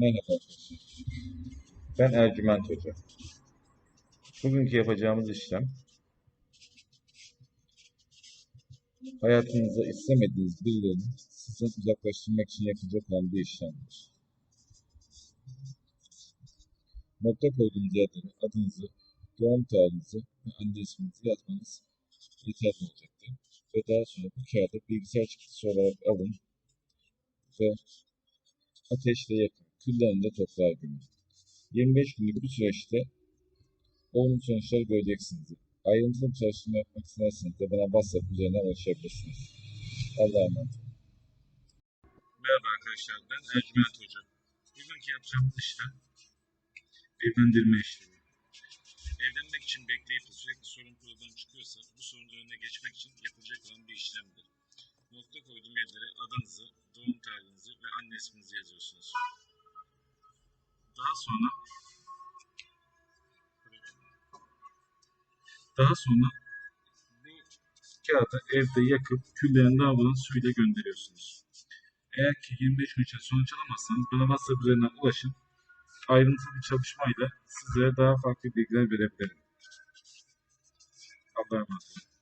Merhaba. Ben Ercüment Hoca. Bugünkü yapacağımız işlem hayatınızda istemediğiniz birilerini sizden uzaklaştırmak için yapılacak olan bir işlemdir. Nokta koyduğunuz yerlere adınızı, doğum tarihinizi ve anne isminizi yazmanız yeterli olacaktır. Ve daha sonra bu kağıdı bilgisayar çıktısı olarak alın ve ateşle yakın, küllerini de toprağa gömün. 25 günlük bir süreçte olumlu sonuçlar göreceksiniz. Ayrıntılı bir çalışma yapmak isterseniz de bana WhatsApp üzerinden ulaşabilirsiniz. Allah'a emanet olun. Merhaba arkadaşlar, ben Ercüment Hoca. Bugünkü yapacağımız işlem evlendirme işlemi. Evlenmek için bekleyip de sürekli sorun problem çıkıyorsa bu sorunun önüne geçmek için yapılacak olan bir işlemdir. Nokta koyduğum yerlere adınızı, doğum tarihinizi ve anne isminizi yazıyorsunuz. Daha sonra daha sonra kağıdı evde yakıp küllerini dağılan suyla gönderiyorsunuz. Eğer ki 25 gün içinde sonuç alamazsanız bana WhatsApp üzerinden ulaşın. Ayrıntılı bir çalışmayla sizlere daha farklı bilgiler verebilirim. Allah'a emanet olun.